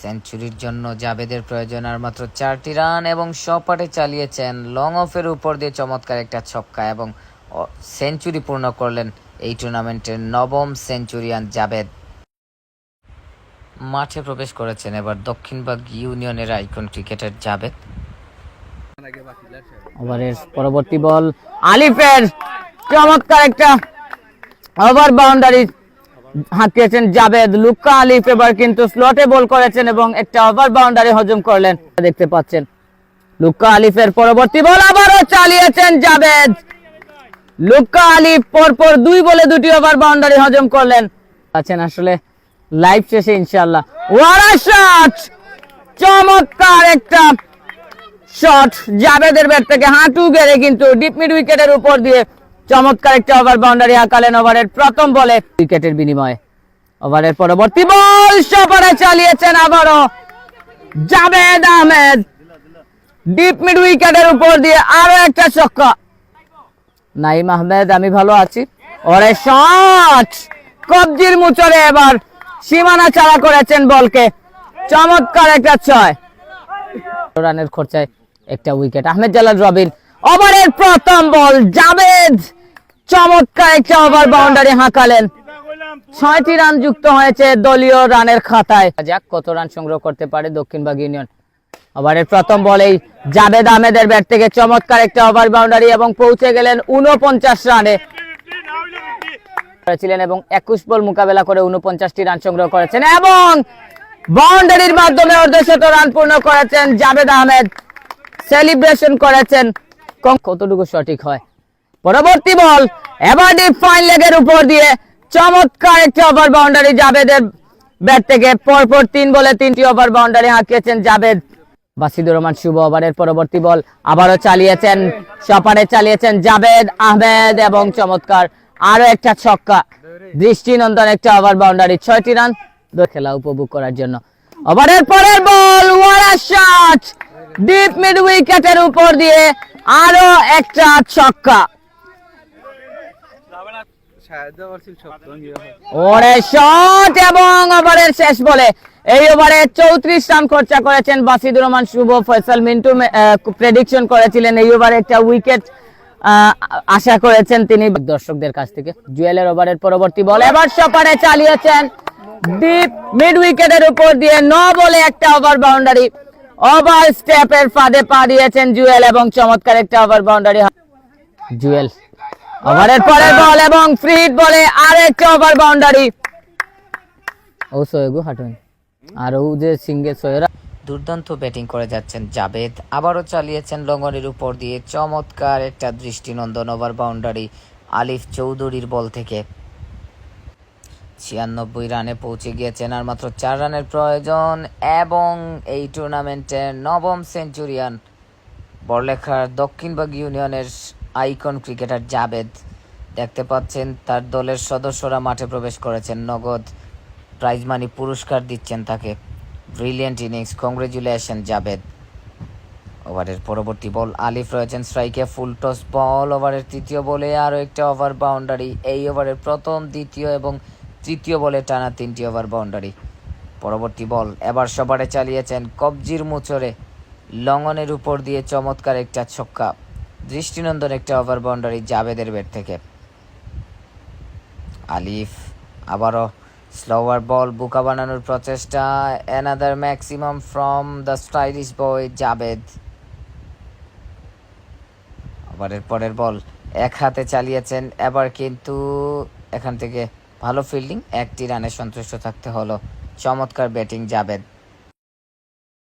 সেঞ্চুরির জন্য জাবেদের প্রয়োজন আর মাত্র চারটি রান এবং সপাটে চালিয়েছেন লং অফের উপর দিয়ে চমৎকার একটা ছক্কা এবং সেঞ্চুরি পূর্ণ করলেন এই টুর্নামেন্টের নবম সেঞ্চুরিয়ান জাবেদ। মাঠে প্রবেশ করেছেন এবার দক্ষিণবাগ ইউনিয়নের আইকন ক্রিকেটার ওভারের পরবর্তী বল আলিফের, চমৎকার একটা ওভার বাউন্ডারি হাঁকিয়েছেন জাবেদ লুক্কা আলিফ এবার কিন্তু স্লটে বল করেছেন এবং একটা ওভার বাউন্ডারি হজম করলেন। দেখতে পাচ্ছেন। লুক্কা আলিফের পরবর্তী বল আবারও চালিয়েছেন জাবেদ লুক্কা আলিফ পরপর দুই বলে দুটি ওভার বাউন্ডারি হজম করলেন। আছেন আসলে লাইভ শেষে ইনশাআল্লাহ। ওয়ারা শট চমৎকার একটা শট জাবেদের ব্যাট থেকে হাঁটু গেড়ে কিন্তু ডিপ মিড উইকেটের উপর দিয়ে চমৎকার একটা ওভার বাউন্ডারি হাঁকালেন ওভারের প্রথম বলে উইকেটের বিনিময়ে। ওভারের পরবর্তী বল সপারে চালিয়েছেন আবারও জাবেদ আহমেদ। ডিপ মিড উইকেটের উপর দিয়ে আরও একটা ছক্কা। নাইম আহমেদ, আমি ভালো আছি। ওরে শট কবজির মুচরে এবার সীমানা চালা করেছেন বলকে। চমৎকার একটা ছয়। রানের খরচায় একটা উইকেট আহমেদ জালাল রবিন ওভারের প্রথম বল জাবেদ চমৎকার একটা ওভার বাউন্ডারি হাঁকালেন। ছয়টি রান যুক্ত হয়েছে দলীয় রানের খাতায়। যাক, কত রান সংগ্রহ করতে পারে দক্ষিণবাগ ইউনিয়ন। ওভারের প্রথম বলেই জাবেদ আহমেদের ব্যাট থেকে চমৎকার একটা ওভার বাউন্ডারি এবং পৌঁছে গেলেন উনপঞ্চাশ রানে। করেছিলেন এবং একুশ বল মোকাবেলা করে উনপঞ্চাশটি রান সংগ্রহ করেছেন এবং বাউন্ডারির মাধ্যমে অর্ধশত রান পূর্ণ করেছেন জাবেদ আহমেদ। সেলিব্রেশন করেছেন। কতটুকু সঠিক হয়? পরবর্তী বল, এবার ডিপ ফাইন লেগের উপর দিয়ে চমৎকার একটি ওভার বাউন্ডারি জাবেদের ব্যাট থেকে পরপর তিন বলে তিনটি ওভার বাউন্ডারি হাঁকিয়েছেন জাবেদ বাসিদুর রহমান শুভ ওভারের পরবর্তী বল, আবারও চালিয়েছেন, সপারে চালিয়েছেন জাবেদ আহমেদ এবং চমৎকার আরও একটা ছক্কা। দৃষ্টিনন্দন একটা ওভার বাউন্ডারি ছয়টি রান খেলা উপভোগ করার জন্য। ওভারের পরের বল, ওয়ারা শট ডিপ মিড উইকেটের উপর দিয়ে আরও একটা ছক্কা। ওরে শট এবং ওভারের শেষ বলে। এই ওভারে চৌত্রিশ রান খরচা করেছেন বাসিদুর রহমান শুভ, ফয়সাল মিন্টু প্রেডিকশন করেছিলেন। এই ওভারে একটা উইকেট আশা করেছেন তিনি। দর্শকদের কাছ থেকে জুয়েলের ওভারের পরবর্তী বল। এবার সপারে চালিয়েছেন ডিপ মিড উইকেটের উপর দিয়ে ন বলে একটা ওভার বাউন্ডারি ওভার স্টেপের ফাঁদে পা দিয়েছেন জুয়েল এবং চমৎকার একটা ওভার বাউন্ডারি জুয়েল ওভারের পরের বল এবং ফ্রি হিট বলে আর একটা ওভার বাউন্ডারি। ও সোয়েগু হাঁটুন। আর ও যে সিঙ্গে সোয়েরা দুর্দান্ত ব্যাটিং করে যাচ্ছেন জাবেদ আবারও চালিয়েছেন লঙ্গনের উপর দিয়ে চমৎকার একটা দৃষ্টিনন্দন ওভার বাউন্ডারি আলিফ চৌধুরীর বল থেকে। ছিয়ানব্বই রানে পৌঁছে গিয়েছেন আর মাত্র চার রানের প্রয়োজন এবং এই টুর্নামেন্টের নবম সেঞ্চুরিয়ান বড়লেখার দক্ষিণবাগ ইউনিয়নের আইকন ক্রিকেটার জাবেদ। দেখতে পাচ্ছেন, তার দলের সদস্যরা মাঠে প্রবেশ করেছেন। নগদ প্রাইজ মানি পুরস্কার দিচ্ছেন তাকে। Brilliant innings congratulation Jabed. ওভারের পরবর্তী বল আলিফ রয়েছেন স্ট্রাইকে ফুল টস বল ওভারের তৃতীয় বলে আরও একটা ওভার বাউন্ডারি এই ওভারের প্রথম, দ্বিতীয় এবং তৃতীয় বলে টানা তিনটি ওভার বাউন্ডারি পরবর্তী বল এবার সবারে চালিয়েছেন কবজির মুচরে লঙ্গনের উপর দিয়ে চমৎকার একটা ছক্কা। দৃষ্টিনন্দন একটা ওভার বাউন্ডারি জাবেদের ব্যাট থেকে। আলিফ আবারও স্লোয়ার বল বুকা বানানোর প্রচেষ্টা another maximum from the stylish boy Jabed. ওভারের পরের বল এক হাতে চালিয়েছেন, এবার কিন্তু এখান থেকে ভালো ফিল্ডিং একটি রানে সন্তুষ্ট থাকতে হলো। চমৎকার ব্যাটিং জাবেদ।